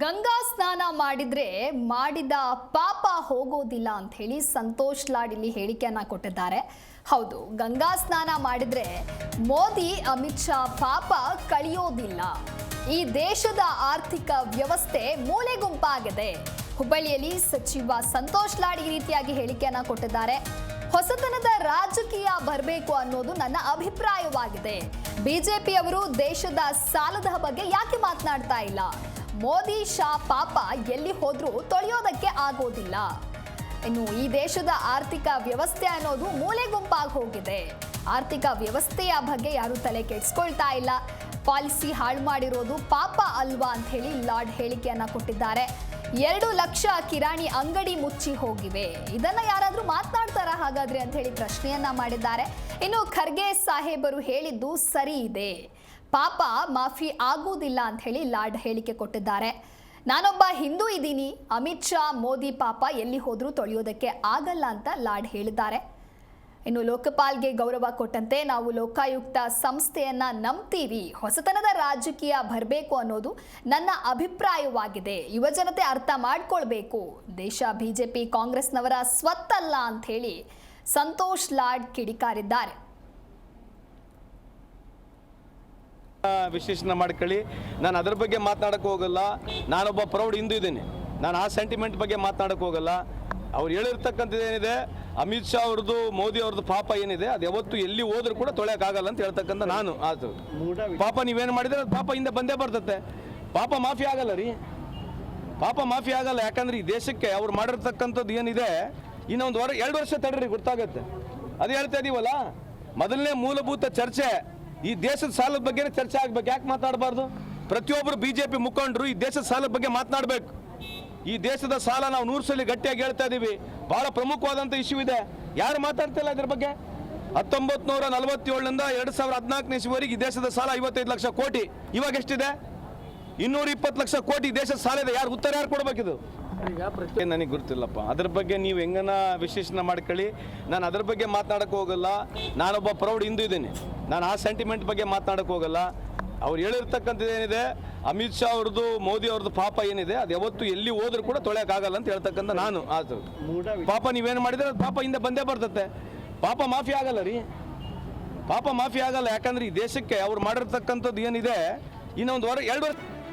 ಗಂಗಾ ಸ್ನಾನ ಮಾಡಿದ್ರೆ ಮಾಡಿದ ಪಾಪ ಹೋಗೋದಿಲ್ಲ ಅಂತ ಹೇಳಿ ಸಂತೋಷ್ ಲಾಡ್ ಇಲ್ಲಿ ಹೇಳಿಕೆಯನ್ನ ಕೊಟ್ಟಿದ್ದಾರೆ. ಹೌದು, ಗಂಗಾ ಸ್ನಾನ ಮಾಡಿದ್ರೆ ಮೋದಿ, ಅಮಿತ್ ಶಾ ಪಾಪ ಕಳಿಯೋದಿಲ್ಲ. ಈ ದೇಶದ ಆರ್ಥಿಕ ವ್ಯವಸ್ಥೆ ಮೂಲೆಗುಂಪಾಗಿದೆ. ಹುಬ್ಬಳ್ಳಿಯಲ್ಲಿ ಸಚಿವ ಸಂತೋಷ್ ಲಾಡ್ ಈ ರೀತಿಯಾಗಿ ಹೇಳಿಕೆಯನ್ನ ಕೊಟ್ಟಿದ್ದಾರೆ. ಹೊಸತನದ ರಾಜಕೀಯ ಬರಬೇಕು ಅನ್ನೋದು ನನ್ನ ಅಭಿಪ್ರಾಯವಾಗಿದೆ. ಬಿಜೆಪಿಯವರು ದೇಶದ ಸಾಲದ ಬಗ್ಗೆ ಯಾಕೆ ಮಾತನಾಡ್ತಾ ಇಲ್ಲ? ಮೋದಿ ಶಾ ಪಾಪ ಎಲ್ಲಿ ಹೋದ್ರೂ ತೊಳೆಯೋದಕ್ಕೆ ಆಗೋದಿಲ್ಲ. ಇನ್ನು ಈ ದೇಶದ ಆರ್ಥಿಕ ವ್ಯವಸ್ಥೆ ಅನ್ನೋದು ಮೂಲೆ ಗುಂಪಾಗಿ ಹೋಗಿದೆ. ಆರ್ಥಿಕ ವ್ಯವಸ್ಥೆಯ ಬಗ್ಗೆ ಯಾರು ತಲೆ ಕೆಡಿಸ್ಕೊಳ್ತಾ ಇಲ್ಲ. ಪಾಲಿಸಿ ಹಾಳು ಮಾಡಿರೋದು ಪಾಪ ಅಲ್ವಾ ಅಂತ ಹೇಳಿ ಲಾರ್ಡ್ ಹೇಳಿಕೆಯನ್ನ ಕೊಟ್ಟಿದ್ದಾರೆ. ಎರಡು ಲಕ್ಷ ಕಿರಾಣಿ ಅಂಗಡಿ ಮುಚ್ಚಿ ಹೋಗಿವೆ. ಇದನ್ನ ಯಾರಾದರೂ ಮಾತನಾಡ್ತಾರ ಹಾಗಾದ್ರೆ ಅಂತ ಹೇಳಿ ಪ್ರಶ್ನೆಯನ್ನ ಮಾಡಿದ್ದಾರೆ. ಇನ್ನು ಖರ್ಗೆ ಸಾಹೇಬರು ಹೇಳಿದ್ದು ಸರಿ ಇದೆ. ಪಾಪ ಮಾಫಿ ಆಗುವುದಿಲ್ಲ ಅಂತ ಹೇಳಿ ಲಾರ್ಡ್ ಹೇಳಿಕೆ ಕೊಟ್ಟಿದ್ದಾರೆ. ನಾನೊಬ್ಬ ಹಿಂದೂ ಇದ್ದೀನಿ. ಅಮಿತ್ ಶಾ, ಮೋದಿ ಪಾಪ ಎಲ್ಲಿ ಹೋದರೂ ತೊಳೆಯೋದಕ್ಕೆ ಆಗಲ್ಲ ಅಂತ ಲಾರ್ಡ್ ಹೇಳಿದ್ದಾರೆ. ಇನ್ನು ಲೋಕಪಾಲ್ಗೆ ಗೌರವ ಕೊಟ್ಟಂತೆ ನಾವು ಲೋಕಾಯುಕ್ತ ಸಂಸ್ಥೆಯನ್ನ ನಂಬ್ತೀವಿ. ಹೊಸತನದ ರಾಜಕೀಯ ಬರಬೇಕು ಅನ್ನೋದು ನನ್ನ ಅಭಿಪ್ರಾಯವಾಗಿದೆ. ಯುವಜನತೆ ಅರ್ಥ ಮಾಡಿಕೊಳ್ಬೇಕು. ದೇಶ ಬಿಜೆಪಿ ಕಾಂಗ್ರೆಸ್ನವರ ಸ್ವತ್ತಲ್ಲ ಅಂತ ಹೇಳಿ ಸಂತೋಷ್ ಲಾಡ್ ಕಿಡಿಕಾರಿದ್ದಾರೆ. ವಿಶ್ಲೇಷಣೆ ಮಾಡ್ಕೊಳ್ಳಿ. ನಾನು ಅದ್ರ ಬಗ್ಗೆ ಮಾತನಾಡಕ್ಕೆ ಹೋಗಲ್ಲ. ನಾನೊಬ್ಬ ಪ್ರೌಢ ಹಿಂದೂ ಇದ್ದೀನಿ. ನಾನು ಆ ಸೆಂಟಿಮೆಂಟ್ ಬಗ್ಗೆ ಮಾತನಾಡಕ್ಕೆ ಹೋಗಲ್ಲ. ಅವ್ರು ಹೇಳಿರ್ತಕ್ಕಂಥದ್ದು ಏನಿದೆ? ಅಮಿತ್ ಶಾ ಅವ್ರದ್ದು, ಮೋದಿ ಅವ್ರದ್ದು ಪಾಪ ಏನಿದೆ? ಅದು ಯಾವತ್ತು ಎಲ್ಲಿ ಹೋದ್ರೂ ಕೂಡ ತೊಳೆಯೋಕ್ಕಾಗಲ್ಲ ಅಂತ ಹೇಳ್ತಕ್ಕಂಥ ನಾನು ಅದು ಪಾಪ ನೀವೇನು ಮಾಡಿದ್ರೆ ಅದು ಪಾಪ ಹಿಂದೆ ಬಂದೇ ಬರ್ತತೆ. ಪಾಪ ಮಾಫಿ ಆಗಲ್ಲ ರೀ. ಪಾಪ ಮಾಫಿ ಆಗಲ್ಲ. ಯಾಕಂದ್ರೆ ಈ ದೇಶಕ್ಕೆ ಅವ್ರು ಮಾಡಿರ್ತಕ್ಕಂಥದ್ದು ಏನಿದೆ? ಇನ್ನೊಂದು ವಾರ, ಎರಡು ವರ್ಷ ತಡ್ರಿ, ಗೊತ್ತಾಗುತ್ತೆ. ಅದು ಹೇಳ್ತಾ ಇದೀವಲ್ಲ? ಮೊದಲನೇ ಮೂಲಭೂತ ಚರ್ಚೆ ಈ ದೇಶದ ಸಾಲದ ಬಗ್ಗೆ ಚರ್ಚೆ ಆಗ್ಬೇಕು. ಯಾಕೆ ಮಾತಾಡಬಾರ್ದು? ಪ್ರತಿಯೊಬ್ಬರು ಬಿಜೆಪಿ ಮುಖಂಡರು ಈ ದೇಶದ ಸಾಲದ ಬಗ್ಗೆ ಮಾತನಾಡಬೇಕು. ಈ ದೇಶದ ಸಾಲ ನಾವು ನೂರು ಸಲ ಗಟ್ಟಿಯಾಗಿ ಹೇಳ್ತಾ ಇದೀವಿ. ಬಹಳ ಪ್ರಮುಖವಾದಂಥ ಇಶ್ಯೂ ಇದೆ. ಯಾರು ಮಾತಾಡ್ತಿಲ್ಲ ಇದ್ರ ಬಗ್ಗೆ? ಹತ್ತೊಂಬತ್ತು ನೂರ ನಲವತ್ತೇಳರಿಂದ ಎರಡು ಸಾವಿರದ ಹದಿನಾಲ್ಕನೇ ಇಸ್ವಿವರೆಗೆ ಈ ದೇಶದ ಸಾಲ ಐವತ್ತೈದು ಲಕ್ಷ ಕೋಟಿ. ಇವಾಗ ಎಷ್ಟಿದೆ? ಇನ್ನೂರ ಇಪ್ಪತ್ತು ಲಕ್ಷ ಕೋಟಿ ದೇಶದ ಸಾಲ ಇದೆ ಯಾರು ಉತ್ತರ ಯಾರು ಕೊಡ್ಬೇಕು ಏನ್ ನನಗೆ ಗೊತ್ತಿಲ್ಲಪ್ಪ ಅದ್ರ ಬಗ್ಗೆ ನೀವು ಹೆಂಗನ ವಿಶ್ಲೇಷಣೆ ಮಾಡ್ಕೊಳ್ಳಿ. ನಾನು ಅದ್ರ ಬಗ್ಗೆ ಮಾತನಾಡಕ್ಕೆ ಹೋಗಲ್ಲ. ನಾನೊಬ್ಬ ಪ್ರೌಢ ಹಿಂದೂ ಇದ್ದೀನಿ. ನಾನು ಆ ಸೆಂಟಿಮೆಂಟ್ ಬಗ್ಗೆ ಮಾತನಾಡಕ್ಕೆ ಹೋಗಲ್ಲ. ಅವ್ರು ಹೇಳಿರ್ತಕ್ಕಂಥದ್ದು ಏನಿದೆ? ಅಮಿತ್ ಶಾ ಅವ್ರದ್ದು, ಮೋದಿ ಅವ್ರದ್ದು ಪಾಪ ಏನಿದೆ? ಅದು ಯಾವತ್ತು ಎಲ್ಲಿ ಹೋದ್ರೂ ಕೂಡ ತೊಳೆಯೋಕ್ಕಾಗಲ್ಲ ಅಂತ ಹೇಳ್ತಕ್ಕಂಥ ನಾನು ಅದು ಪಾಪ ನೀವೇನು ಮಾಡಿದ್ರೆ ಅದು ಪಾಪ ಹಿಂದೆ ಬಂದೇ ಬರ್ತತೆ. ಪಾಪ ಮಾಫಿ ಆಗಲ್ಲ ರೀ. ಪಾಪ ಮಾಫಿ ಆಗಲ್ಲ. ಯಾಕಂದ್ರೆ ಈ ದೇಶಕ್ಕೆ ಅವ್ರು ಮಾಡಿರ್ತಕ್ಕಂಥದ್ದು ಏನಿದೆ? ಇನ್ನೊಂದು ವಾರ ಎರಡು ವರ್ಷ